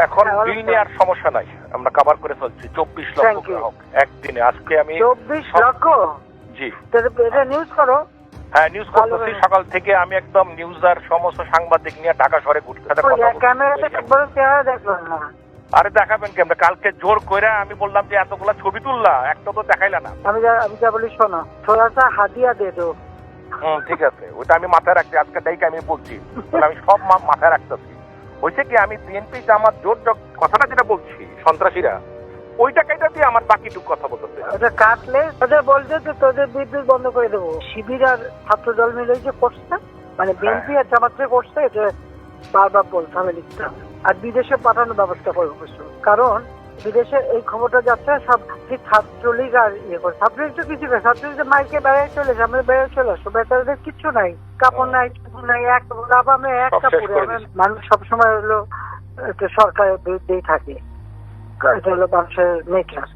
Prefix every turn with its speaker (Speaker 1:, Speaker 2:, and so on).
Speaker 1: এখন
Speaker 2: হ্যাঁ, অবশ্যই।
Speaker 1: নিয়ে আর সমস্যা নাই। আমরা কভার করে চলছি চব্বিশ লক্ষ গ্রাহক একদিনে। আজকে আমি
Speaker 2: চব্বিশ লক্ষ?
Speaker 1: জি।
Speaker 2: এটা নিউজ করো।
Speaker 1: হ্যাঁ নিউজ করতেছি। সকাল থেকে আমি একদম নিউজ আর সমস্ত সাংবাদিক নিয়ে ঢাকা শহরে ঘুরতে কথা
Speaker 2: ক্যামেরাতে একবারও চেহারা দেখলাম না।
Speaker 1: আরে দেখাবেন কেমন? কালকে জোর কইরা আমি বললাম যে এতগুলা ছবি তুললা একটা তো দেখাইলা না।
Speaker 2: আমি যা আমি যা বলি শোনো থোড়াসা হাদিয়া দে দো
Speaker 1: হুম ঠিক আছে। ওটা আমি মাথায় রাখছি। আজকে ডাইকে আমি বলছি। আমি সব মাথায় রাখতেছি। হয়েছে কি আমি বিএনপি জামাত জোর জগ- কথাটা যেটা বলছি সন্ত্রাসীরা ওইটা কাইটা দিয়ে আমার বাকিটুকু কথা বলতে
Speaker 2: ওটা কাটলে তাদের বলছে যে তোদের বিদ্যুৎ বন্ধ করে দেবো। শিবির আর ছাত্র দল মিলে যে করছে মানে বিএনপি আর জামাতে করছে এটা বারবার বলতে হবে লিখতে আর বিদেশে পাঠানোর ব্যবস্থা করব কারণ বিদেশে এই খবরটা যাচ্ছে সব কি ছাত্রলীগ আর ইয়ে করে। ছাত্রলীগ তো কিছু না ছাত্রলীগ তো মাইকে বেড়ায় চলে আমরা বেড়ায় চলে আসো বেতারদের কিচ্ছু নাই কাপড় নাই কিছু নাই এক আমরা এক কাপড়। মানুষ সবসময় হলো সরকারের বিরুদ্ধেই থাকে। এটা হলো মানুষের নেচার